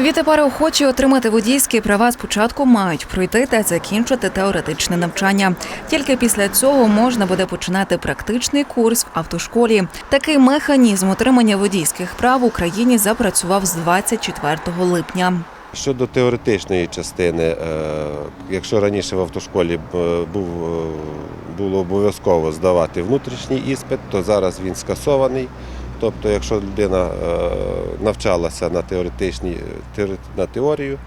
Відтепер охочі отримати водійські права спочатку мають пройти та закінчити теоретичне навчання. Тільки після цього можна буде починати практичний курс в автошколі. Такий механізм отримання водійських прав в Україні запрацював з 24 липня. Щодо теоретичної частини, е, якщо раніше в автошколі е, був, е, було обов'язково здавати внутрішній іспит, то зараз він скасований. Тобто, якщо людина е, навчалася на теоретичній теоре- на теорію,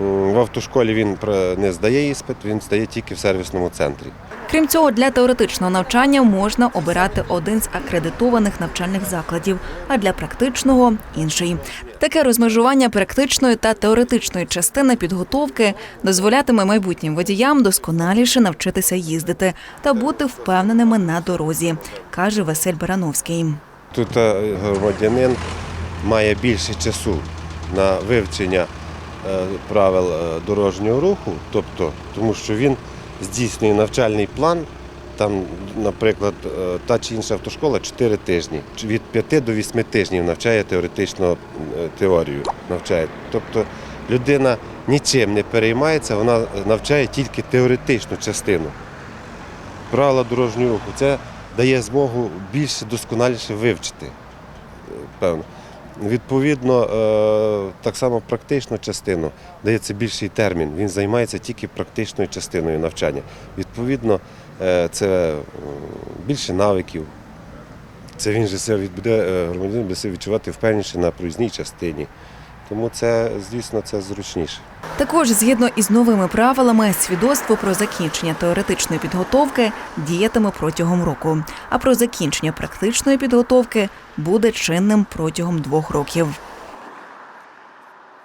в автошколі він не здає іспит, він здає тільки в сервісному центрі. Крім цього, для теоретичного навчання можна обирати один з акредитованих навчальних закладів, а для практичного інший. Таке розмежування практичної та теоретичної частини підготовки дозволятиме майбутнім водіям досконаліше навчитися їздити та бути впевненими на дорозі, каже Василь Барановський. Тут е, громадянин має більше часу на вивчення е, правил е, дорожнього руху, тобто, тому що він здійснює навчальний план. Там, наприклад, та чи інша автошкола 4 тижні. Від 5 до 8 тижнів навчає теоретичну теорію. Навчає. Тобто людина нічим не переймається, вона навчає тільки теоретичну частину. Правила дорожнього руху це дає змогу більше досконаліше вивчити. Певно. Відповідно, е, так само практичну частину дається більший термін. Він займається тільки практичною частиною навчання. Відповідно, е, це е, більше навиків. Це він же себе буде, е, громадянин буде себе відчувати впевненіше на проїзній частині. Тому це, звісно, це зручніше. Також згідно із новими правилами, свідоцтво про закінчення теоретичної підготовки діятиме протягом року, а про закінчення практичної підготовки буде чинним протягом двох років.